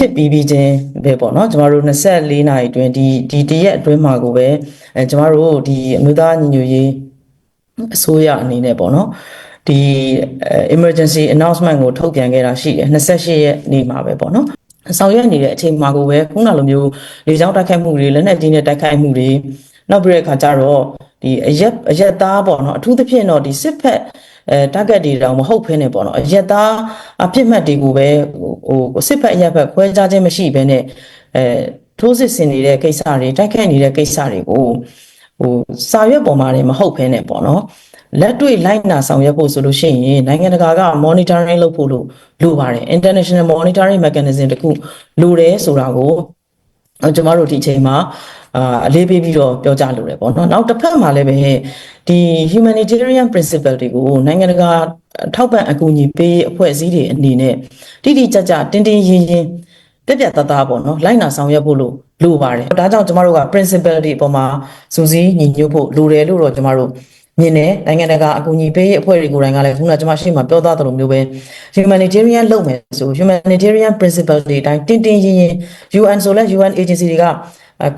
ဖြစ်ပြီးပြီးချင်းပဲပေါ့နော်ကျမတို့24နာရီအတွင်းဒီဒီတရက်အတွင်းမှာကိုပဲအဲကျမတို့ဒီအမျိုးသားညီညွတ်ရေးအစိုးရအနေနဲ့ပေါ့နော်ဒီ emergency announcement ကိုထုတ်ပြန်ခဲ့တာရှိတယ်28ရက်နေ့မှာပဲပေါ့နော်ဆောင်ရွက်နေတဲ့အချိန်မှာကိုပဲခုနလိုမျိုးလေကြောင်းတိုက်ခိုက်မှုတွေလက်နက်ကြီးနဲ့တိုက်ခိုက်မှုတွေနောက်ပြီးတဲ့အခါကျတော့ ဒီအရက်အရက်သားပေါ့နော်အထူးသဖြင့်တော့ဒီစစ်ဖက်အဲ target တွေတောင်မဟုတ်ဖ ೇನೆ ပေါ့နော်အရက်သားအဖြစ်မှတ်တွေကိုပဲဟိုစစ်ဖက်အရက်ဖက်ခွဲခြားခြင်းမရှိဘဲနဲ့အဲထိုးစစ်ဆင်နေတဲ့ကိစ္စတွေတိုက်ခိုက်နေတဲ့ကိစ္စတွေကိုဟိုစာရွက်ပေါ်မှာနေမဟုတ်ဖ ೇನೆ ပေါ့နော်လက်တွေ့လိုက်နာဆောင်ရွက်ဖို့ဆိုလို့ရှိရင်နိုင်ငံတကာက monitoring လုပ်ဖို့လို့လိုပါတယ် international monitoring mechanism တခုလိုတယ်ဆိုတာကို ကျွန်တော်တို့ဒီအချိန်မှာအာအလေးပေးပြီးတော့ပြောကြလိုတယ်ပေါ့နော်နောက်တစ်ဖက်မှာလည်းပဲဒီ humanitarian principle တွေကိုနိုင်ငံတကာထောက်ပံ့အကူအညီပေးအဖွဲ့အစည်းတွေအနေနဲ့တိတိကျကျတင်းတင်းရင်းရင်းပြပြတသားပေါ့နော်လိုက်နာဆောင်ရွက်ဖို့လို့လိုပါတယ်ဒါကြောင့်ကျမတို့က principle တွေအပေါ်မှာစူးစီးညီညွတ်ဖို့လိုတယ်လို့တော့ကျမတို့ မြင်တယ်နိုင်ငံတကာအကူအညီပေးအဖွဲ့တွေကိုယ်တိုင်ကလည်းခုနကကျွန်မရှိမှပြောသားသလိုမျိုးပဲ humanitarian လုပ်မယ်ဆို humanitarian principle တွေအတိုင်းတင်းတင်းရင်းရင်း UN ဆိုလဲ UN agency တွေက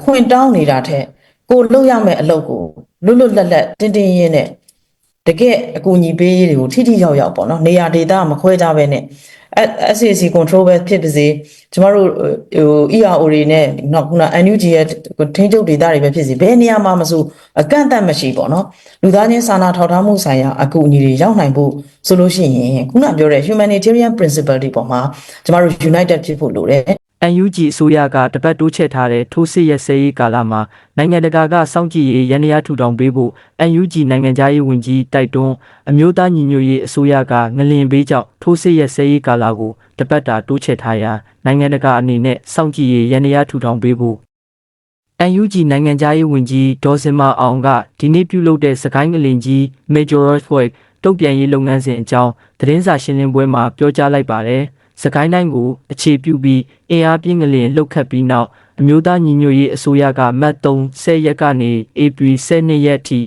ခွင့်တောင်းနေတာထက်ကိုလုပ်ရမယ့်အလုပ်ကိုလွတ်လွတ်လပ်လပ်တင်းတင်းရင်းနဲ့တကယ်အကူအညီပေးရေးတွေကိုထိထိရောက်ရောက်ပေါ့နော်နေရာဒေသမခွဲကြပဲနဲ့ SAC control ပဲဖြစ်ပါစေကျမတို့ဟို ERO တွေနဲ့နောက်ခုန NUG ရဲ့ထိန်းချုပ်ဒေသတွေပဲဖြစ်စီဘယ်နေရာမှာမဆိုအကန့်အသတ်မရှိပေါ့နော်လူသားချင်းစာနာထောက်ထားမှုဆိုင်ရာအကူအညီတွေရောက်နိုင်ဖို့ဆိုလို့ရှိရင်ခုနပြောတဲ့ humanitarian principle တွေပေါ်မှာကျမတို့ united ဖြစ်ဖို့လိုတယ် NUG အစိုးရကတပတ်တိုးချဲ့ထားတဲ့ထိုးစစ်ရစဲရေးကာလမှာနိုင်ငံတကာကစောင့်ကြည့်ရေးရန်ရထူထောင်ပေးဖို့ NUG နိုင်ငံသားရေးဝန်ကြီးတိုက်တွန်းအမျိုးသားညီညွတ်ရေးအစိုးရကငလင်ဘေးကြောင့်ထိုးစစ်ရစဲရေးကာလကိုတပတ်တာတိုးချဲ့ထားရာနိုင်ငံတကာအနေနဲ့စောင့်ကြည့်ရေးရန်ရထူထောင်ပေးဖို့ NUG နိုင်ငံသားရေးဝန်ကြီးဒေါ်စင်မအောင်ကဒီနေ့ပြုလုပ်တဲ့စကိုင်းငလင်ကြီး Major Earthquake တုတ်ပြန်ရေးလုပ်ငန်းစဉ်အကြောင်းသတင်းစာရှင်းလင်းပွဲမှာပြောကြားလိုက်ပါတယ်။ စကိုင်းတိုင်းကိုအခြေပြုပြီးအင်အားပြင်းကလေးလှုပ်ခတ်ပြီးနောက်အမျိုးသားညီညွတ်ရေးအစိုးရကမတ်3 10ရက်ကနေဧပြီ12ရက်ထိ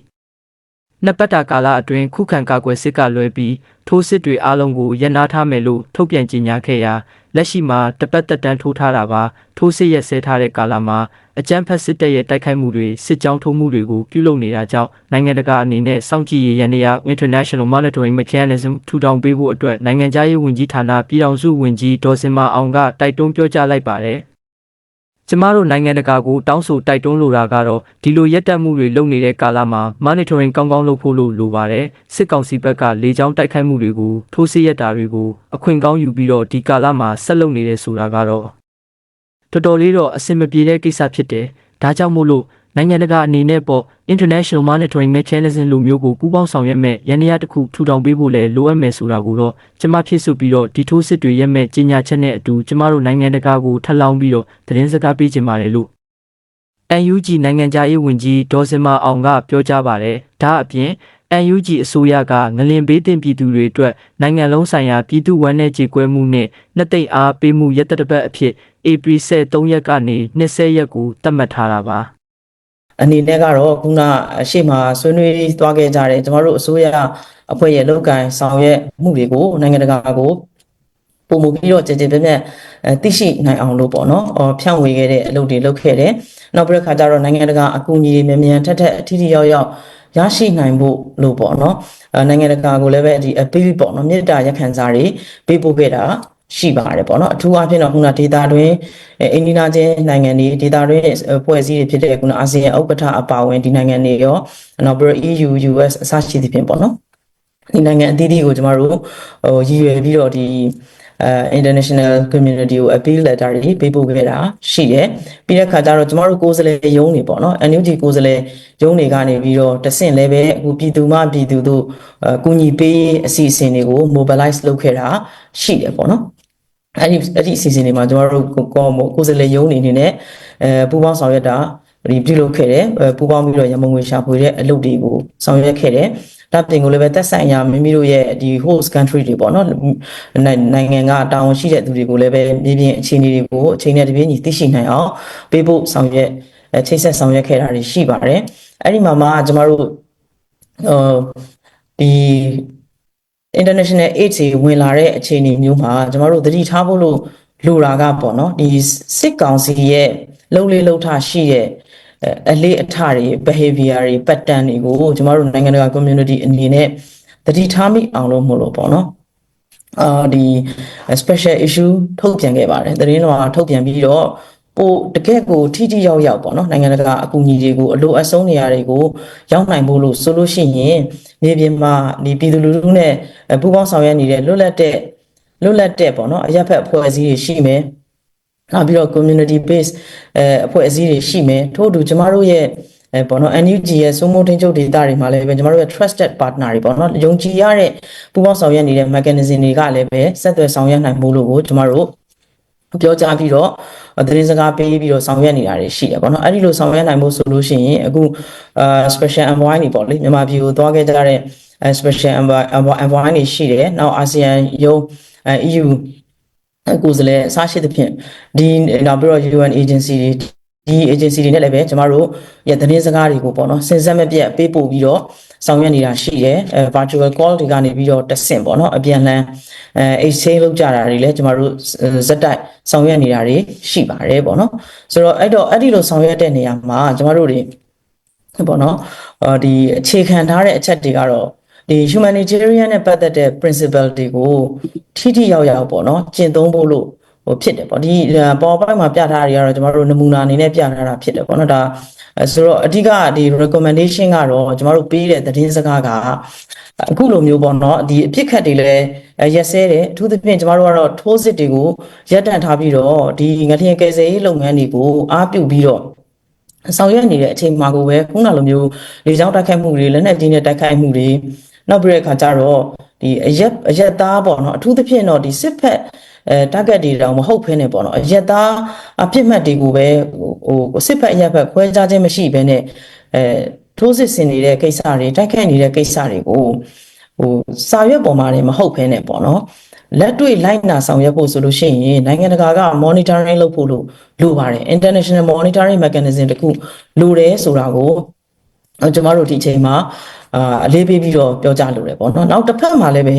နှစ်ပတ်တာကာလအတွင်းခုခံကာကွယ်စစ်ကလွဲပြီးထိုးစစ်တွေအလုံးကိုရပ်နားထားမယ်လို့ထုတ်ပြန်ကြေညာခဲ့ရာလက်ရှိမှာတပတ်သက်တမ်းထိုးထားတာပါထိုးစစ်ရက်ဆဲထားတဲ့ကာလမှာ အကြမ်းဖက်စစ်တပ်ရဲ့တိုက်ခိုက်မှုတွေစစ်ကြောင်းထိုးမှုတွေကိုပြုလုပ်နေတာကြောင့်နိုင်ငံတကာအနေနဲ့စောင့်ကြည့်ရေးရန်ရာ International Monitoring Mechanism ထူထောင်ပေးဖို့အတွက်နိုင်ငံခြားရေးဝန်ကြီးဌာနပြည်ထောင်စုဝန်ကြီးဒေါ်စင်မအောင်ကတိုက်တွန်းပြောကြားလိုက်ပါတယ်ကျမတို့နိုင်ငံတကာကိုတောင်းဆိုတိုက်တွန်းလိုတာကတော့ဒီလိုရက်တက်မှုတွေလုပ်နေတဲ့ကာလမှာ monitoring ကောင်းကောင်းလုပ်ဖို့လို့လိုပါတယ်စစ်ကောင်စီဘက်ကလေကြောင်းတိုက်ခိုက်မှုတွေကိုထိုးစစ်ရက်တာတွေကိုအခွင့်ကောင်းယူပြီးတော့ဒီကာလမှာဆက်လုပ်နေတယ်ဆိုတာကတော့ တော်တော်လေးတော့အဆင်မပြေတဲ့ကိစ္စဖြစ်တယ်ဒါကြောင့်မို့လို့နိုင်ငံတကာအနေနဲ့ပေါ့ International Monitoring Mechanism လိုမျိုးကိုပူးပေါင်းဆောင်ရွက်မဲ့ရန်ရာတစ်ခုထူထောင်ပေးဖို့လည်းလိုအပ်မယ်ဆိုတာကိုတော့ကျမဖြစ်စုပြီးတော့ဒီထိုးစစ်တွေရက်မဲ့ကြီးညာချက်နဲ့အတူကျမတို့နိုင်ငံတကာကိုထပ်လောင်းပြီးတော့သတင်းစကားပေးချင်ပါတယ်လို့ NUG နိုင်ငံခြားရေးဝန်ကြီးဒေါ်စင်မအောင်ကပြောကြားပါတယ်ဒါအပြင် NUG အစိုးရကငလင်ဘေးတင်ပြည်သူတွေအတွက်နိုင်ငံလုံးဆိုင်ရာပြည်သူ့ဝန်내ကြေကွဲမှုနဲ့နှစ်သိမ့်အားပေးမှုရက်တပတ်အဖြစ် April 3ရက်ကနေ20ရက်ကိုသတ်မှတ်ထားတာပါအနေနဲ့ကတော့ခုနအရှိမဆွေးနွေးသွားခဲ့ကြတယ်ကျမတို့အစိုးရအဖွဲ့ရဲ့လုပ်ကိုင်ဆောင်ရွက်မှုတွေကိုနိုင်ငံတကာကိုပုံမူပြီးတော့ကြည်ကြည်ပြည့်ပြည့်အဲသိရှိနိုင်အောင်လို့ပေါ့နော်အော်ဖြန့်ဝေခဲ့တဲ့အလုပ်တွေလုပ်ခဲ့တယ်နောက်ပြီးတဲ့ခါကျတော့နိုင်ငံတကာအကူအညီတွေမြန်မြန်ထက်ထက်အထီးထီးရောက်ရောက်ရရှိနိုင်ဖို့လို့ပေါ့နော်အဲနိုင်ငံတကာကိုလည်းပဲဒီ appeal ပေါ့နော်မြေတားရက်ခံစားတွေပေးပို့ခဲ့တာ ရှိပါတယ်ပေါ့နော်အထူးအဖြင့်တော့ခုနဒေတာတွင်အိန္ဒိယချင်းနိုင်ငံတွေဒေတာတွင်ဖွဲ့စည်းတွေဖြစ်တဲ့ခုနအာဆီယံဥက္ကဋ္ဌအပါအဝင်ဒီနိုင်ငံတွေရောနောက်ပြီး EU US အစရှိသဖြင့်ပေါ့နော်ဒီနိုင်ငံအသီးသီးကိုကျမတို့ဟိုရည်ရွယ်ပြီးတော့ဒီအဲ international community ကို appeal letter တွေပေးပို့ခဲ့တာရှိတယ်ပြီးတဲ့ခါကျတော့ကျမတို့ကိုယ်စားလှယ်ရုံးတွေပေါ့နော် NUG ကိုယ်စားလှယ်ရုံးတွေကနေပြီးတော့တဆင့်လည်းပဲအခုပြည်သူမှပြည်သူတို့အကူညီပေးအစီအစဉ်တွေကို mobilize လုပ်ခဲ့တာရှိတယ်ပေါ့နော် အဲ့ဒီအဲ့ဒီအစီအစဉ်တွေမှာကျမတို့ကိုကိုကိုယ်စားလှယ်ရုံးအနေနဲ့အဲပူးပေါင်းဆောင်ရွက်တာဒီပြုလုပ်ခဲ့တယ်ပူးပေါင်းပြီးတော့ရမုံငွေရှာဖွေတဲ့အလုပ်တွေကိုဆောင်ရွက်ခဲ့တယ်ဒါပြင်ကိုလည်းပဲသက်ဆိုင်ရာမိမိတို့ရဲ့ဒီ host country တွေပေါ့နော်နိုင်ငံကတာဝန်ရှိတဲ့သူတွေကိုလည်းပဲမြေပြင်အခြေအနေတွေကိုအချိန်နဲ့တပြေးညီသိရှိနိုင်အောင်ပေးဖို့ဆောင်ရွက်ချိတ်ဆက်ဆောင်ရွက်ခဲ့တာတွေရှိပါတယ်အဲ့ဒီမှာမှကျမတို့ဟိုဒီ international aid တွေဝင်လာတဲ့အခြေအနေမျိုးမှာကျမတို့သတိထားဖို့လို့လိုတာကပေါ့နော်ဒီစစ်ကောင်စီရဲ့လှုပ်လေးလှုပ်ထရှိရဲ့အဲအလေးအထတွေ behavior တွေ pattern တွေကိုကျမတို့နိုင်ငံတကာ community အနေနဲ့သတိထားမိအောင်လို့မို့လို့ပေါ့နော်အာဒီ special issue ထုတ်ပြန်ခဲ့ပါတယ်သတင်းတော်ကထုတ်ပြန်ပြီးတော့ ပိုတကယ့်ကိုထိထိရောက်ရောက်ပေါ့နော်နိုင်ငံတကာအကူအညီတွေကိုအလိုအဆုံးနေရာတွေကိုရောက်နိုင်ဖို့လို့ဆိုလို့ရှိရင်မြေပြင်မှာဒီပြည်သူလူထုနဲ့ပူးပေါင်းဆောင်ရွက်နေတဲ့လွတ်လပ်တဲ့လွတ်လပ်တဲ့ပေါ့နော်အရက်ဖက်အဖွဲ့အစည်းတွေရှိမယ်နောက်ပြီးတော့ community base အဲအဖွဲ့အစည်းတွေရှိမယ်ထို့အတူကျမတို့ရဲ့အဲပေါ့နော် NUG ရဲ့စိုးမိုးထင်းချုပ်ဒေတာတွေမှာလည်းပဲကျမတို့ရဲ့ trusted partner တွေပေါ့နော်ယုံကြည်ရတဲ့ပူးပေါင်းဆောင်ရွက်နေတဲ့ mechanism တွေကလည်းပဲဆက်သွယ်ဆောင်ရွက်နိုင်မှုလို့ကိုကျမတို့ပြောကြားပြီးတော့ သတင်းစကားပေးပြီးတော့ဆောင်ရွက်နေတာတွေရှိတယ်ပေါ့နော်အဲ့ဒီလိုဆောင်ရွက်နိုင်ဖို့ဆိုလို့ရှိရင်အခုအာ special envoy တွေပေါ့လေမြန်မာပြည်ကိုသွားခဲ့ကြတဲ့ special envoy envoy တွေရှိတယ်နောက် ASEAN ရုံး EU ကိုယ်စားလှယ်အစားရှိသဖြင့်ဒီနောက်ပြီးတော့ UN agency တွေဒီ agency တွေနဲ့လည်းပဲကျမတို့ရဲ့သတင်းစကားတွေကိုပေါ့နော်စင်စက်မပြတ်ပေးပို့ပြီးတော့ ဆောင်ရွက်နေတာရှိတယ်အဲ virtual call တွေကနေပြီးတော့တက်ဆင့်ပေါ့နော်အပြန်လှန်အဲ exchange လုပ်ကြတာတွေလည်းကျမတို့ဇက်တိုက်ဆောင်ရွက်နေတာတွေရှိပါတယ်ပေါ့နော်ဆိုတော့အဲ့တော့အဲ့ဒီလိုဆောင်ရွက်တဲ့နေရာမှာကျမတို့တွေပေါ့နော်အော်ဒီအခြေခံထားတဲ့အချက်တွေကတော့ဒီ humanitarian နဲ့ပတ်သက်တဲ့ principle တွေကိုထိထိရောက်ရောက်ပေါ့နော်ကျင့်သုံးဖို့လို့ဟိုဖြစ်တယ်ပေါ့ဒီပေါ်ပိုင်းမှာပြထားတာတွေကတော့ကျွန်တော်တို့နမူနာအနေနဲ့ပြထားတာဖြစ်တယ်ပေါ့နော်ဒါ ဆိုတော့အဓိကဒီ recommendation ကတော့ကျွန်တော်တို့ပေးတဲ့သတင်းစကားကအခုလိုမျိုးပေါ့နော်ဒီအဖြစ်ခတ်တွေလည်းရက်စဲတယ်အထူးသဖြင့်ကျွန်တော်တို့ကတော့ထိုးစစ်တွေကိုရပ်တန့်ထားပြီးတော့ဒီငထင်ကယ်ဆယ်ရေးလုပ်ငန်းတွေကိုအားပြုပြီးတော့ဆောင်ရွက်နေတဲ့အချိန်မှာကိုပဲခုနလိုမျိုးလေကြောင်းတိုက်ခိုက်မှုတွေလက်နက်ကြီးနဲ့တိုက်ခိုက်မှုတွေနောက်ပြီးတဲ့အခါကျတော့ဒီအရက်အရက်သားပေါ့နော်အထူးသဖြင့်တော့ဒီစစ်ဖက်အဲ target တွေတောင်မဟုတ်ဖ ೇನೆ ပေါ့နော်အရက်သားအပြစ်မှတ်တွေကိုပဲ ဟိုစစ်ဖက်အရက်ဖက်ခွဲခြားခြင်းမရှိဘဲနဲ့အဲထိုးစစ်ဆင်နေတဲ့ကိစ္စတွေတိုက်ခိုက်နေတဲ့ကိစ္စတွေကိုဟိုစာရွက်ပေါ်မှာလည်းမဟုတ်ဖ ೇನೆ ပေါ့နော်လက်တွေ့လိုက်နာဆောင်ရွက်ဖို့ဆိုလို့ရှိရင်နိုင်ငံတကာက monitoring လုပ်ဖို့လို့လိုပါတယ် international monitoring mechanism တခုလိုတယ်ဆိုတာကိုကျွန်တော်တို့ဒီအချိန်မှာ အာအလေးပေးပြီးတော့ပြောကြားလိုတယ်ပေါ့နော်နောက်တစ်ဖက်မှာလည်းပဲ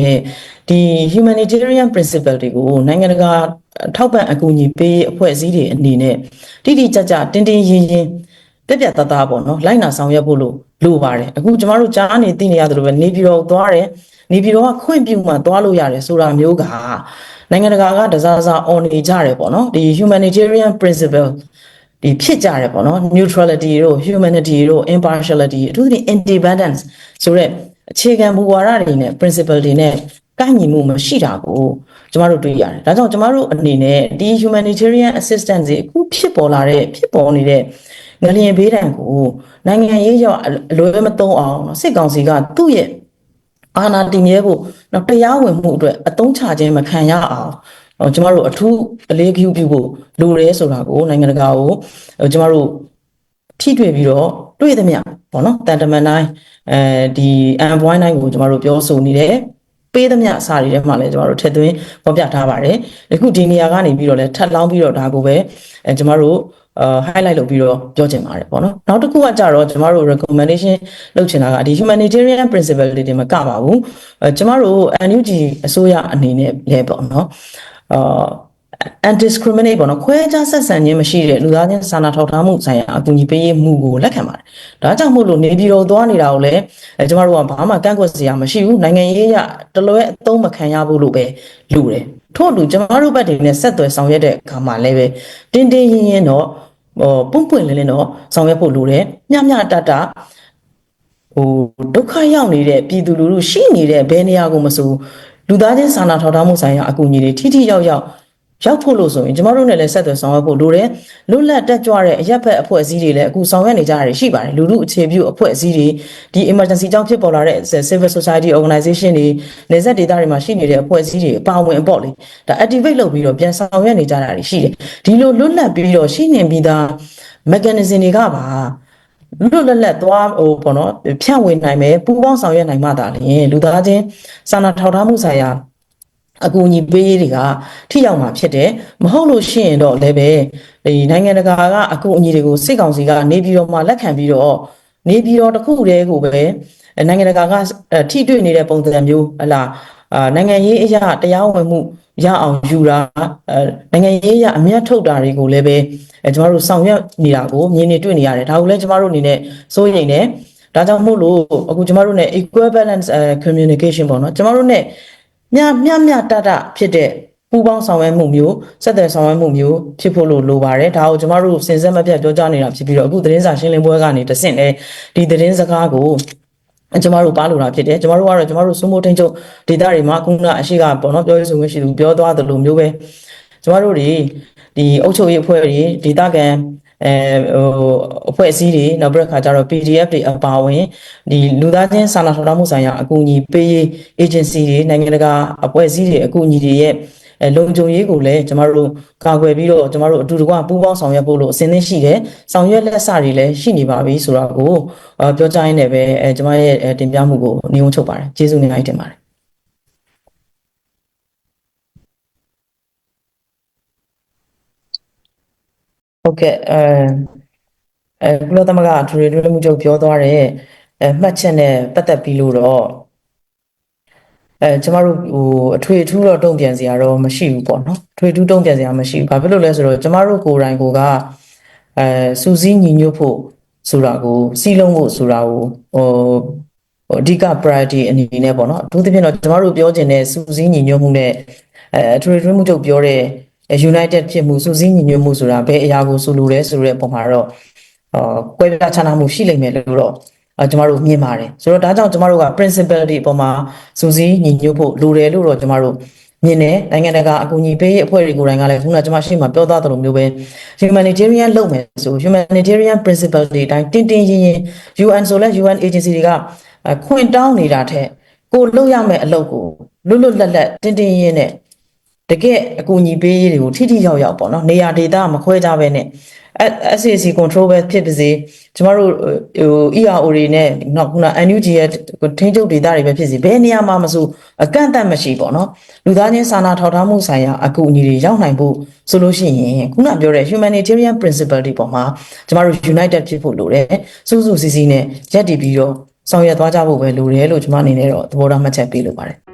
ဒီ humanitarian principle တွေကိုနိုင်ငံတကာထောက်ပံ့အကူအညီပေးအဖွဲ့အစည်းတွေအနေနဲ့တိတိကျကျတင်းတင်းရင်းရင်းပြက်ပြက်သားသားပေါ့နော်လိုက်နာဆောင်ရွက်ဖို့လို့လိုပါတယ်အခုကျမတို့ကြားနေသိနေရတယ်လို့ပဲနေပြည်တော်သွားတယ်နေပြည်တော်ကခွင့်ပြုမှသွားလို့ရတယ်ဆိုတာမျိုးကနိုင်ငံတကာကတစားစား on နေကြတယ်ပေါ့နော်ဒီ humanitarian principle ဒီဖြစ်ကြတယ်ပေါ့နော် neutrality တို့ humanity တို့ impartiality အထူးသဖြင့် independence ဆိုတဲ့အခြေခံမူဝါဒတွေနဲ့ principle တွေနဲ့ကိုက်ညီမှုမရှိတာကိုကျမတို့တွေ့ရတယ်ဒါကြောင့်ကျမတို့အနေနဲ့ဒီ humanitarian assistance တွေအခုဖြစ်ပေါ်လာတဲ့ဖြစ်ပေါ်နေတဲ့ငလျင်ဘေးဒဏ်ကိုနိုင်ငံရေးရောက်အလွယ်မသုံးအောင်စစ်ကောင်စီကသူ့ရဲ့အာဏာတည်မြဲဖို့တော့တရားဝင်မှုအတွက်အသုံးချခြင်းမခံရအောင် တော့ကျမတို့အထူးအလေးဂရုပြုဖို့လိုတယ်ဆိုတာကိုနိုင်ငံတကာကိုကျမတို့ထိတွေ့ပြီးတော့တွေ့သမျှပေါ့နော်တန်တမန်တိုင်းအဲဒီအန်ပွိုင်းတိုင်းကိုကျမတို့ပြောဆိုနေတယ်ပေးသမျှအစာတွေထဲမှာလည်းကျမတို့ထည့်သွင်းဖော်ပြထားပါတယ်။အခုဒီနေရာကနေပြီးတော့လည်းထပ်လောင်းပြီးတော့ဒါကိုပဲအဲကျမတို့အာ highlight လုပ်ပြီးတော့ပြောချင်ပါတယ်ပေါ့နော်။နောက်တစ်ခုကကြတော့ကျမတို့ recommendation လုပ်ချင်တာကဒီ humanitarian principle တွေတင်မကပါဘူး။အဲကျမတို့ NUG အစိုးရအနေနဲ့လည်းပေါ့နော်။ အာ undiscriminate ပေါ့နော်ခွဲခြားဆက်ဆံခြင်းမရှိတဲ့လူသားချင်းစာနာထောက်ထားမှုဆိုင်ရာအကူအညီပေးရေးမှုကိုလက်ခံပါတယ်။ဒါကြောင့်မို့လို့နေပြည်တော်သွားနေတာကိုလည်းအဲကျမတို့ကဘာမှကန့်ကွက်စရာမရှိဘူးနိုင်ငံရေးရတလွဲအသုံးမခံရဘူးလို့ပဲလူတယ်။ထို့အတူကျမတို့ဘက်တွေနဲ့ဆက်သွယ်ဆောင်ရွက်တဲ့အခါမှာလည်းပဲတင်းတင်းရင်းရင်းတော့ဟိုပွန့်ပွန့်လင်းလင်းတော့ဆောင်ရွက်ဖို့လိုတယ်။မျှမျှတတဟိုဒုက္ခရောက်နေတဲ့ပြည်သူလူထုရှိနေတဲ့ဘယ်နေရာကိုမဆို လူသားချင်းစာနာထောက်ထားမှုဆိုင်ရာအကူအညီတွေထိထိရောက်ရောက်ရောက်ဖို့လို့ဆိုရင်ကျမတို့နဲ့လည်းဆက်သွယ်ဆောင်ရွက်ဖို့လိုတယ်လွတ်လပ်တက်ကြွတဲ့အရက်ဖက်အဖွဲ့အစည်းတွေလည်းအခုဆောင်ရွက်နေကြတာရှိပါတယ်လူမှုအခြေပြုအဖွဲ့အစည်းတွေဒီ emergency ကြောင့်ဖြစ်ပေါ်လာတဲ့ civil society organization တွေနေဆက်ဒေသတွေမှာရှိနေတဲ့အဖွဲ့အစည်းတွေအပါအဝင်ပေါ့လေဒါ activate လုပ်ပြီးတော့ပြန်ဆောင်ရွက်နေကြတာရှိတယ်ဒီလိုလွတ်လပ်ပြီးတော့ရှိနေပြီးသား mechanism တွေကပါ လွတ်လပ်လပ်သွားဟိုပေါ့နော်ဖြန့်ဝေနိုင်မယ်ပူးပေါင်းဆောင်ရွက်နိုင်မှသာလျှင်လူသားချင်းစာနာထောက်ထားမှုဆိုင်ရာအကူအညီပေးရေးတွေကထိရောက်မှာဖြစ်တယ်မဟုတ်လို့ရှိရင်တော့လည်းပဲဒီနိုင်ငံတကာကအကူအညီတွေကိုစစ်ကောင်စီကနေပြီးတော့မှလက်ခံပြီးတော့နေပြီးတော့တခုတည်းကိုပဲနိုင်ငံတကာကထိတွေ့နေတဲ့ပုံစံမျိုးဟလာ အာနိုင်ငံရေးအရာတရားဝင်မှုရအောင်ယူတာအဲနိုင်ငံရေးအရာအမျက်ထုတ်တာတွေကိုလည်းပဲအဲကျမတို့ဆောင်ရွက်နေတာကိုမြင်နေတွေ့နေရတယ်ဒါကိုလည်းကျမတို့အနေနဲ့စိုးရိမ်နေဒါကြောင့်မို့လို့အခုကျမတို့ ਨੇ equivalent communication ပေါ့နော်ကျမတို့ ਨੇ မျှမျှမျှတတဖြစ်တဲ့ပူးပေါင်းဆောင်ရွက်မှုမျိုးဆက်သွယ်ဆောင်ရွက်မှုမျိုးဖြစ်ဖို့လို့လိုပါတယ်ဒါကိုကျမတို့စင်စက်မပြတ်ပြောကြားနေတာဖြစ်ပြီးတော့အခုသတင်းစာရှင်းလင်းပွဲကနေတဆင့်လဲဒီသတင်းစကားကို ကျမတို့ပါလို့တာဖြစ်တယ်ကျမတို့ကတော့ကျမတို့စုမိုးထင်းချုပ်ဒေတာတွေမှာအခုနအရှိကပေါ့နော်ပြောရဆိုခွင့်ရှိသူပြောသွားသလိုမျိုးပဲကျမတို့တွေဒီအုပ်ချုပ်ရေးအဖွဲ့တွေဒေတာကန်အဲဟိုအဖွဲ့အစည်းတွေနောက်ပြီးတော့ခါကျတော့ PDF တွေအပါအဝင်ဒီလူသားချင်းစာနာထောက်ထားမှုဆိုင်ရာအကူအညီပေးရေး agency တွေနိုင်ငံတကာအဖွဲ့အစည်းတွေအကူအညီတွေရဲ့ အဲလုံခြုံရေးကိုလည်းကျမတို့ကာကွယ်ပြီးတော့ကျမတို့အတူတကွပူးပေါင်းဆောင်ရွက်ဖို့လို့အစဉ်သင့်ရှိတယ်ဆောင်ရွက်လက်စတွေလည်းရှိနေပါပြီဆိုတော့ကိုအဲပြောကြရင်းနဲ့ပဲအဲကျမရဲ့အဲတင်ပြမှုကိုနေုံချုပ်ပါတယ်ကျေးဇူးအများကြီးတင်ပါတယ်ဟုတ်ကဲ့အဲအဲကုလသမဂ္ဂအထွေထွေမှုချုပ်ပြောသွားတဲ့အဲမှတ်ချက်နဲ့ပတ်သက်ပြီးလို့တော့ အဲကျမတို့ဟိုအထွေထူးတော့တုံ့ပြန်စရာတော့မရှိဘူးပေါ့နော်အထွေထူးတုံ့ပြန်စရာမရှိဘူးဘာဖြစ်လို့လဲဆိုတော့ကျမတို့ကိုယ်တိုင်ကိုကအဲစူးစီးညီညွတ်ဖို့ဆိုတာကိုစီးလုံးဖို့ဆိုတာကိုဟိုဟိုအဓိက priority အနေနဲ့ပေါ့နော်အထူးသဖြင့်တော့ကျမတို့ပြောချင်တဲ့စူးစီးညီညွတ်မှုနဲ့အဲအထွေထွေမှုချုပ်ပြောတဲ့ united ဖြစ်မှုစူးစီးညီညွတ်မှုဆိုတာဘယ်အရာကိုဆိုလိုလဲဆိုတဲ့ပုံမှာတော့အာကွဲပြားခြားနားမှုရှိလိမ့်မယ်လို့တော့ အဲကျမတို့မြင်ပါတယ်ဆိုတော့ဒါကြောင့်ကျမတို့က principle တွေအပေါ်မှာစူးစီးညီညွတ်ဖို့လိုတယ်လို့တော့ကျမတို့မြင်တယ်နိုင်ငံတကာအကူအညီပေးရေးအဖွဲ့တွေကိုယ်တိုင်ကလည်းခုနကကျွန်မရှိမှပြောသားသလိုမျိုးပဲ humanitarian လုပ်မယ်ဆို humanitarian principle တွေအတိုင်းတင်းတင်းရင်ရင် UN ဆိုလဲ UN agency တွေကခွင့်တောင်းနေတာထက်ကိုလုပ်ရမယ့်အလုပ်ကိုလွတ်လွတ်လပ်လပ်တင်းတင်းရင်နဲ့တကယ်အကူအညီပေးရေးတွေကိုထိထိရောက်ရောက်ပေါ့နော်နေရာဒေသမခွဲကြပဲနဲ့ SAC control ပဲဖြစ်ပါစေကျမတို့ဟို ERO တွေနဲ့နောက်ခုန NUG ရဲ့ထိန်းချုပ်ဒေတာတွေပဲဖြစ်စီဘယ်နေရာမှာမဆိုအကန့်အသတ်မရှိပေါ့နော်လူသားချင်းစာနာထောက်ထားမှုဆိုင်ရာအကူအညီတွေရောက်နိုင်ဖို့ဆိုလို့ရှိရင်ခုနပြောတဲ့ humanitarian principle တွေပေါ်မှာကျမတို့ united ဖြစ်ဖို့လိုတယ်စူးစူးစီးစီးနဲ့ရက်တည်ပြီးတော့ဆောင်ရွက်သွားကြဖို့ပဲလိုတယ်လို့ကျွန်မအနေနဲ့တော့သဘောထားမှတ်ချက်ပေးလိုပါတယ်